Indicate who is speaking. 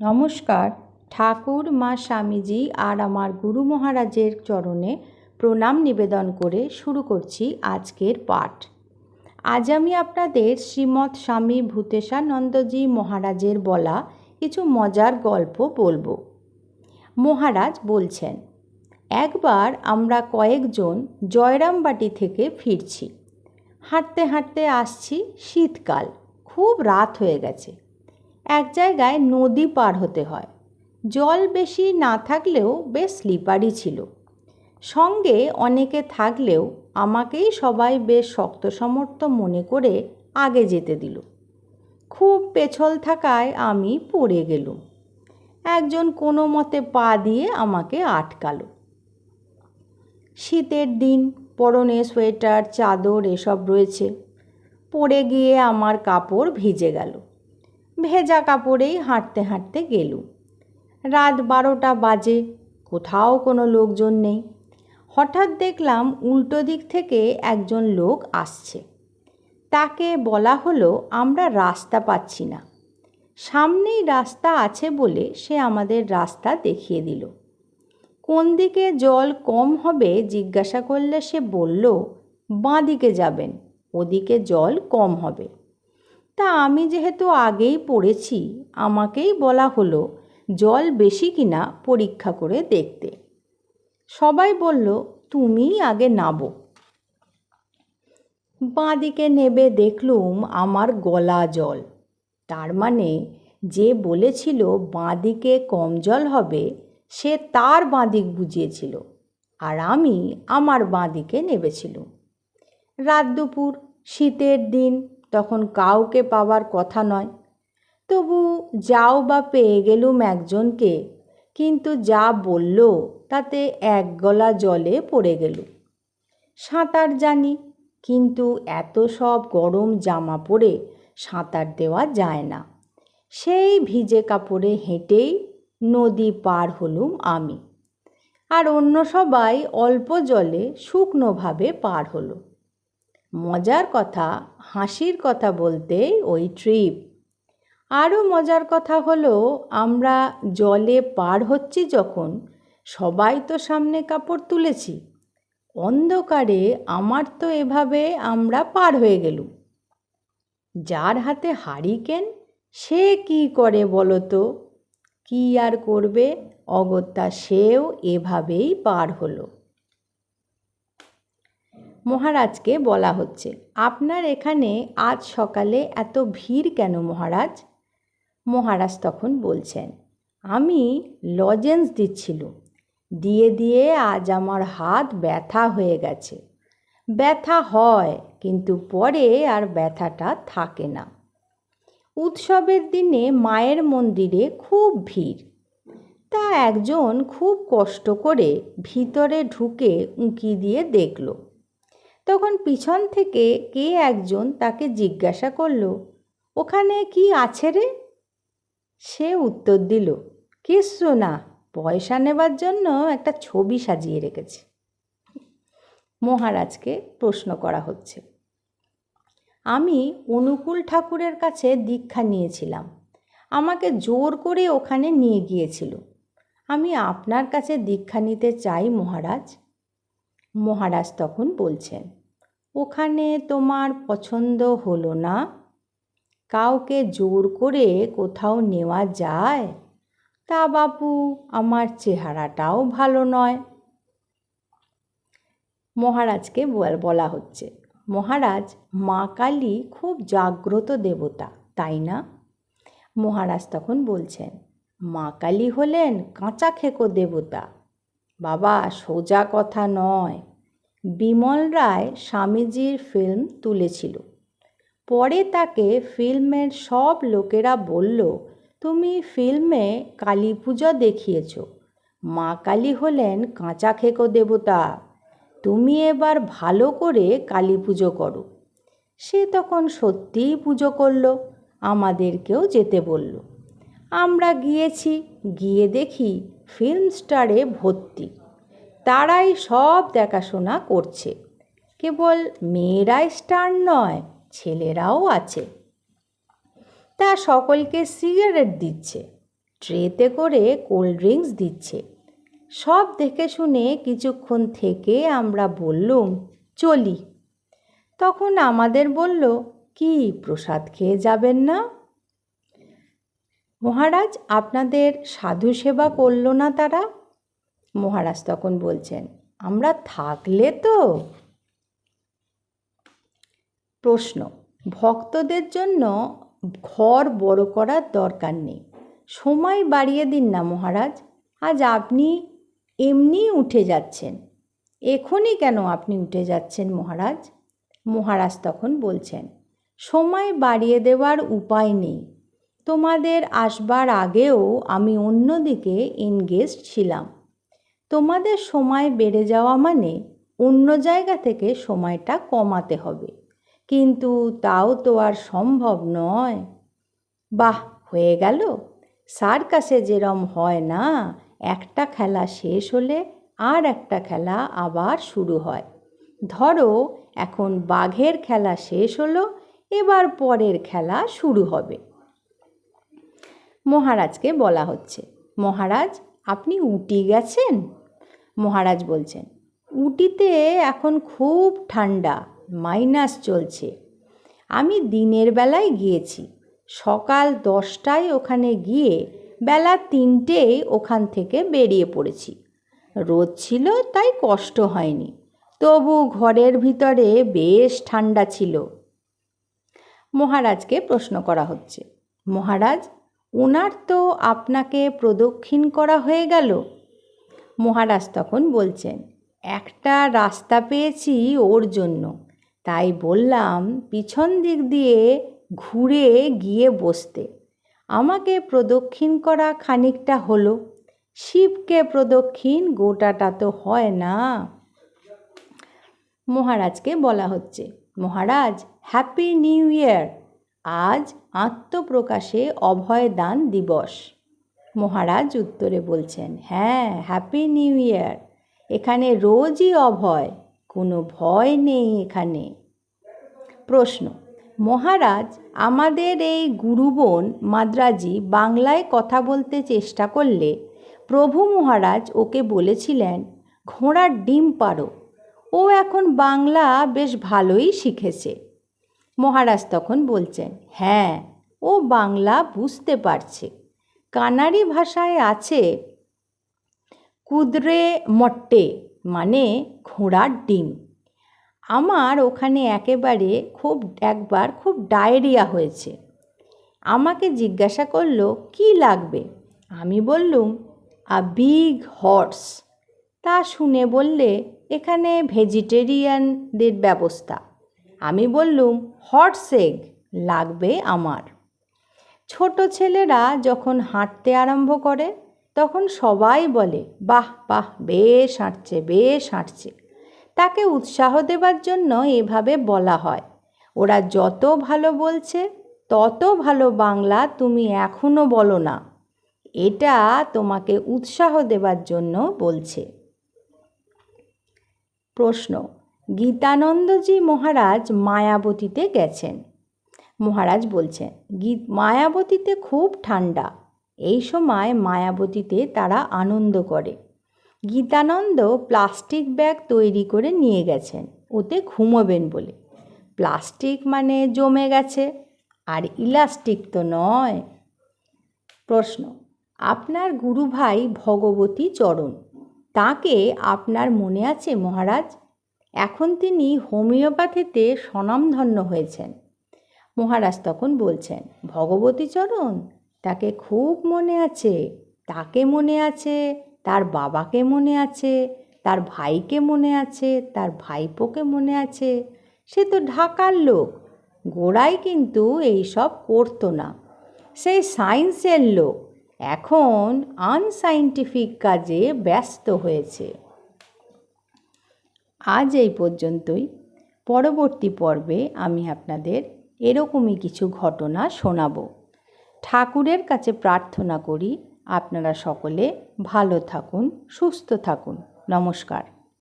Speaker 1: নমস্কার। ঠাকুর, মা স্বামীজি আর আমার গুরু মহারাজের চরণে প্রণাম নিবেদন করে শুরু করছি আজকের পাঠ। আজ আমি আপনাদের শ্রীমৎ স্বামী ভূতেশানন্দজি মহারাজের বলা কিছু মজার গল্প বলব। মহারাজ বলছেন, একবার আমরা কয়েকজন জয়রামবাটি থেকে ফিরছি। হাঁটতে হাঁটতে আসছি শীতকাল, খুব রাত হয়ে গেছে। এক জায়গায় নদী পার হতে হয়। জল বেশি না থাকলেও বেশ স্লিপারই ছিল। সঙ্গে অনেকে থাকলেও আমাকেই সবাই বেশ শক্ত সমর্থ মনে করে আগে যেতে দিল। খুব পেছল থাকায় আমি পড়ে গেলুম। একজন কোনো মতে পা দিয়ে আমাকে আটকালো। শীতের দিন, পরনে সোয়েটার, চাদর এসব রয়েছে। পড়ে গিয়ে আমার কাপড় ভিজে গেল। ভেজা কাপড়েই হাঁটতে হাঁটতে গেলুম। রাত বারোটা বাজে, কোথাও কোনো লোকজন নেই। হঠাৎ দেখলাম উল্টো দিক থেকে একজন লোক আসছে। তাকে বলা হলো, আমরা রাস্তা পাচ্ছি না। সামনেই রাস্তা আছে বলে সে আমাদের রাস্তা দেখিয়ে দিল। কোন দিকে জল কম হবে জিজ্ঞাসা করলে সে বলল, বাঁ দিকে যাবেন, ওদিকে জল কম হবে। তা আমি যেহেতু আগেই পড়েছি, আমাকেই বলা হলো, জল বেশি কিনা পরীক্ষা করে দেখতে। সবাই বলল, তুমিই আগে নাবো। বাঁ দিকে নেবে দেখলুম আমার গলা জল। তার মানে যে বলেছিল বাঁ দিকে কম জল হবে, সে তার বাঁ দিক বুঝিয়েছিল, আর আমি আমার বাঁ দিকে নেবেছিলুম। রাত দুপুর, শীতের দিন তখন কাউকে পাওয়ার কথা নয়। তবু যাও বা পেয়ে গেলুম একজনকে, কিন্তু যা বলল তাতে এক গলা জলে পড়ে গেল। সাঁতার জানি, কিন্তু এত সব গরম জামা পরে সাঁতার দেওয়া যায় না। সেই ভিজে কাপড়ে হেঁটেই নদী পার হলুম আমি। আর অন্য সবাই অল্প জলে শুকনোভাবে পার হলো। মজার কথা, হাসির কথা বলতে ওই ট্রিপ। আরও মজার কথা হলো, আমরা জলে পার হচ্ছি যখন সবাই তো সামনে কাপড় তুলেছি। অন্ধকারে আমার তো এভাবে আমরা পার হয়ে গেলুম। যার হাতে হারিকেন, সে কি করে বলো তো কী আর করবে? অগত্যা সেও এভাবেই পার হলো। মহারাজকে বলা হচ্ছে। আপনার এখানে আজ সকালে এত ভিড় কেন মহারাজ? মহারাজ তখন বলছেন, আমি লজেন্স দিচ্ছিল। দিয়ে দিয়ে আজ আমার হাত ব্যথা হয়ে গেছে। ব্যথা হয়, কিন্তু পরে আর ব্যথাটা থাকে না। উৎসবের দিনে মায়ের মন্দিরে খুব ভিড়। তা একজন খুব কষ্ট করে ভিতরে ঢুকে উঁকি দিয়ে দেখল। তখন পিছন থেকে কে একজন তাকে জিজ্ঞাসা করল, ওখানে কি আছে রে? সে উত্তর দিল, কিচ্ছু না, পয়সা নেবার জন্য একটা ছবি সাজিয়ে রেখেছে। মহারাজকে প্রশ্ন করা হচ্ছে, আমি অনুকূল ঠাকুরের কাছে দীক্ষা নিয়েছিলাম। আমাকে জোর করে ওখানে নিয়ে গিয়েছিল। আমি আপনার কাছে দীক্ষা নিতে চাই মহারাজ? মহারাজ তখন বলছেন ওখানে তোমার পছন্দ হলো না? কাউকে জোর করে কোথাও নেওয়া যায়? তা বাপু, আমার চেহারাটাও ভালো নয়। মহারাজকে বলা হচ্ছে। মহারাজ, মা কালী খুব জাগ্রত দেবতা, তাই না? মহারাজ তখন বলছেন, মা কালী হলেন কাঁচা খেকো দেবতা। বাবা, সোজা কথা নয়। বিমল রায় স্বামীজির ফিল্ম তুলেছিল। পরে তাকে ফিল্মের সব লোকেরা বলল, তুমি ফিল্মে কালী পুজো দেখিয়েছ। মা কালী হলেন কাঁচা খেকো দেবতা। তুমি এবার ভালো করে কালী পুজো করো। সে তখন সত্যিই পুজো করল, আমাদেরকেও যেতে বলল। আমরা গিয়েছি, গিয়ে দেখি ফিল্ম স্টারে ভর্তি। তারাই সব দেখাশোনা করছে। কেবল মেয়েরাই স্টার নয়, ছেলেরাও আছে। তা সকলকে সিগারেট দিচ্ছে, ট্রেতে করে কোল্ড ড্রিঙ্কস দিচ্ছে। সব দেখে শুনে কিছুক্ষণ থেকে আমরা বললুম, চলি। তখন আমাদের বলল, কি, প্রসাদ খেয়ে যাবেন না? মহারাজ, আপনাদের সাধু সেবা করল না তারা? মহারাজ তখন বলছেন, আমরা থাকলে তো? প্রশ্ন, ভক্তদের জন্য ঘর বড় করার দরকার নেই। সময় বাড়িয়ে দিন না মহারাজ, আজ আপনি এমনি উঠে যাচ্ছেন। এখনই কেন আপনি উঠে যাচ্ছেন মহারাজ? মহারাজ তখন বলছেন, সময় বাড়িয়ে দেওয়ার উপায় নেই। তোমাদের আসবার আগেও আমি অন্যদিকে এনগেজ ছিলাম। তোমাদের সময় বেড়ে যাওয়া মানে অন্য জায়গা থেকে সময়টা কমাতে হবে। কিন্তু তাও তো আর সম্ভব নয়। বাহ, হয়ে গেল। সার্কাসে যেরম হয় না, একটা খেলা শেষ হলে আর একটা খেলা আবার শুরু হয়। ধরো, এখন বাঘের খেলা শেষ হলো, এবার পরের খেলা শুরু হবে। মহারাজকে বলা হচ্ছে, মহারাজ, আপনি উটি গেছেন? মহারাজ বলছেন, উটিতে এখন খুব ঠান্ডা, মাইনাস চলছে। আমি দিনের বেলায় গিয়েছি, সকাল দশটায় ওখানে গিয়ে বেলা তিনটেই ওখান থেকে বেরিয়ে পড়েছি। রোদ ছিল, তাই কষ্ট হয়নি। তবু ঘরের ভিতরে বেশ ঠান্ডা ছিল। মহারাজকে প্রশ্ন করা হচ্ছে, মহারাজ ওনার তো আপনাকে প্রদক্ষিণ করা হয়ে গেল? মহারাজ তখন বলছেন, একটা রাস্তা পেয়েছি ওর জন্য। তাই বললাম, পিছন দিক দিয়ে ঘুরে গিয়ে বসতে। আমাকে প্রদক্ষিণ করা খানিকটা হলো। শিবকে প্রদক্ষিণ গোটাটা তো হয় না। মহারাজকে বলা হচ্ছে, মহারাজ, হ্যাপি নিউ ইয়ার। আজ আত্মপ্রকাশে অভয় দান দিবস। মহারাজ উত্তরে বলছেন হ্যাঁ হ্যাপি নিউ ইয়ার এখানে রোজই অভয়, কোনো ভয় নেই এখানে। প্রশ্ন, মহারাজ, আমাদের এই গুরুবোন মাদ্রাজি বাংলায় কথা বলতে চেষ্টা করলে প্রভু মহারাজ ওকে বলেছিলেন, ঘোড়ার ডিম পারো। ও এখন বাংলা বেশ ভালোই শিখেছে। মহারাজ তখন বলছেন হ্যাঁ ও বাংলা বুঝতে পারছে। কানাড়ি ভাষায় আছে কুদরে মট্টে মানে ঘোড়ার ডিম। আমার ওখানে একেবারে খুব, একবার খুব ডায়রিয়া হয়েছে। আমাকে জিজ্ঞাসা করল, কি লাগবে? আমি বললুম, আ বিগ হর্স। তা শুনে বললে, এখানে ভেজিটেরিয়ানদের ব্যবস্থা। আমি বললুম, হর্স এগ লাগবে আমার। ছোট ছেলেরা যখন হাঁটতে আরম্ভ করে, তখন সবাই বলে, বাহ বাহ, বেশ হাঁটছে বেশ হাঁটছে। তাকে উৎসাহ দেবার জন্য এভাবে বলা হয়। ওরা যত ভালো বলছে, তত ভালো বাংলা তুমি এখনও বলো না। এটা তোমাকে উৎসাহ দেবার জন্য বলছে। প্রশ্ন, গীতানন্দজি মহারাজ মায়াবতীতে গেছেন। মহারাজ বলছেন গীত মায়াবতীতে খুব ঠান্ডা এই সময় মায়াবতীতে তারা আনন্দ করে। গীতানন্দ প্লাস্টিক ব্যাগ তৈরি করে নিয়ে গেছেন, ওতে ঘুমোবেন বলে। প্লাস্টিক মানে জমে গেছে, আর ইলাস্টিক তো নয়। প্রশ্ন, আপনার গুরুভাই ভগবতী চরণ, তাকে আপনার মনে আছে মহারাজ? এখন তিনি হোমিওপ্যাথিতে স্বনামধন্য হয়েছেন। মহারাজ তখন বলছেন, ভগবতী চরণ? তাকে খুব মনে আছে। তাকে মনে আছে, তার বাবাকে মনে আছে, তার ভাইকে মনে আছে, তার ভাইপোকে মনে আছে। সে তো ঢাকার লোক। গোড়ায় কিন্তু এইসব করতো না। সেই সায়েন্সের লোক। এখন আনসাইন্টিফিক কাজে ব্যস্ত হয়েছে। আজ এই পর্যন্তই। পরবর্তী পর্বে আমি আপনাদের এরকমই কিছু ঘটনা শোনাব। ঠাকুরের কাছে প্রার্থনা করি, আপনারা সকলে ভালো থাকুন, সুস্থ থাকুন। নমস্কার।